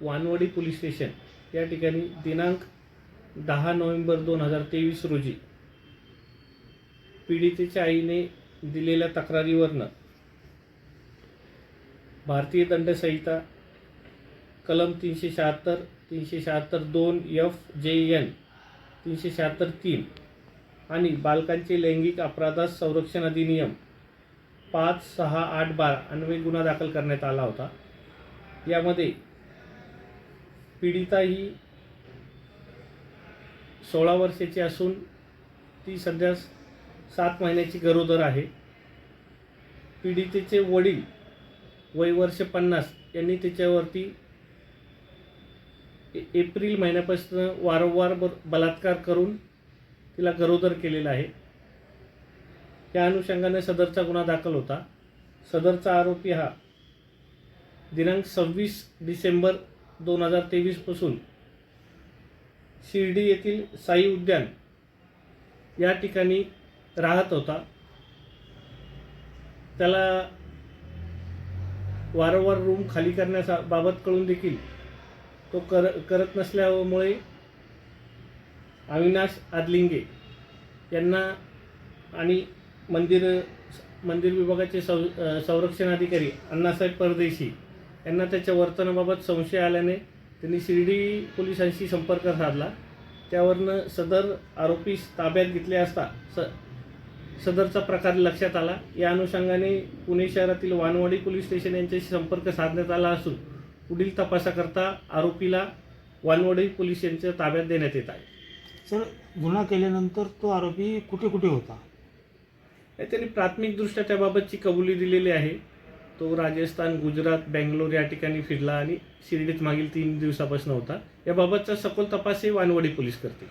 Wanwadi police station. या ठिकाणी दिनांक दहा नोव्हेंबर दोन हजार तेवीस रोजी पीडितेच्या आईने दिलेल्या तक्रारीवरनं भारतीय दंडसंहिता कलम तीनशे शहात्तर तीनशे शहात्तर दोन एफ जे एन तीनशे शहात्तर तीन आणि बालकांचे लैंगिक अपराधास संरक्षण अधिनियम पाच सहा आठ बारा अन्वय गुन्हा दाखल करण्यात आला होता. यामध्ये पीडिता ही सोळा वर्षाची असून ती सध्या सात महिन्याची गरोदर आहे. पीडितेचे वडील वय वर्ष पन्नास यांनी तिच्यावरती ए- एप्रिल महिन्यापासून वारंवार ब बलात्कार करून तिला गरोदर केलेला आहे. त्या अनुषंगाने सदरचा गुन्हा दाखल होता. सदरचा आरोपी हा दिनांक सव्वीस डिसेंबर दोन हजार तेवीसपासून शिर्डी येथील साई उद्यान या ठिकाणी राहत होता. त्याला वारंवार रूम खाली करण्याबाबत कळून देखील तो कर करत नसल्यामुळे अविनाश आदलिंगे यांना आणि मंदिर मंदिर विभागाचे सौ संरक्षण अधिकारी अण्णासाहेब परदेशी यांना त्याच्या वर्तनाबाबत संशय आल्याने त्यांनी शिर्डी पोलिसांशी संपर्क साधला. त्यावरनं सदर आरोपीस ताब्यात घेतले असता स सदरचा प्रकार लक्षात आला. या अनुषंगाने पुणे शहरातील वानवाडी पोलीस स्टेशन यांच्याशी संपर्क साधण्यात आला असून पुढील तपासाकरता आरोपीला वानवाडी पोलीस यांच्या ताब्यात देण्यात येत आहे. सर गुन्हा केल्यानंतर तो आरोपी कुठे कुठे होता? त्यांनी प्राथमिकदृष्ट्या त्याबाबतची कबुली दिलेली आहे. तो राजस्थान गुजरात बेंगलोर या ठिकाणी फिरला आणि शिर्डीत मागील तीन दिवसापासून होता. याबाबतचा सखोल तपास हे वानवडी पोलीस करते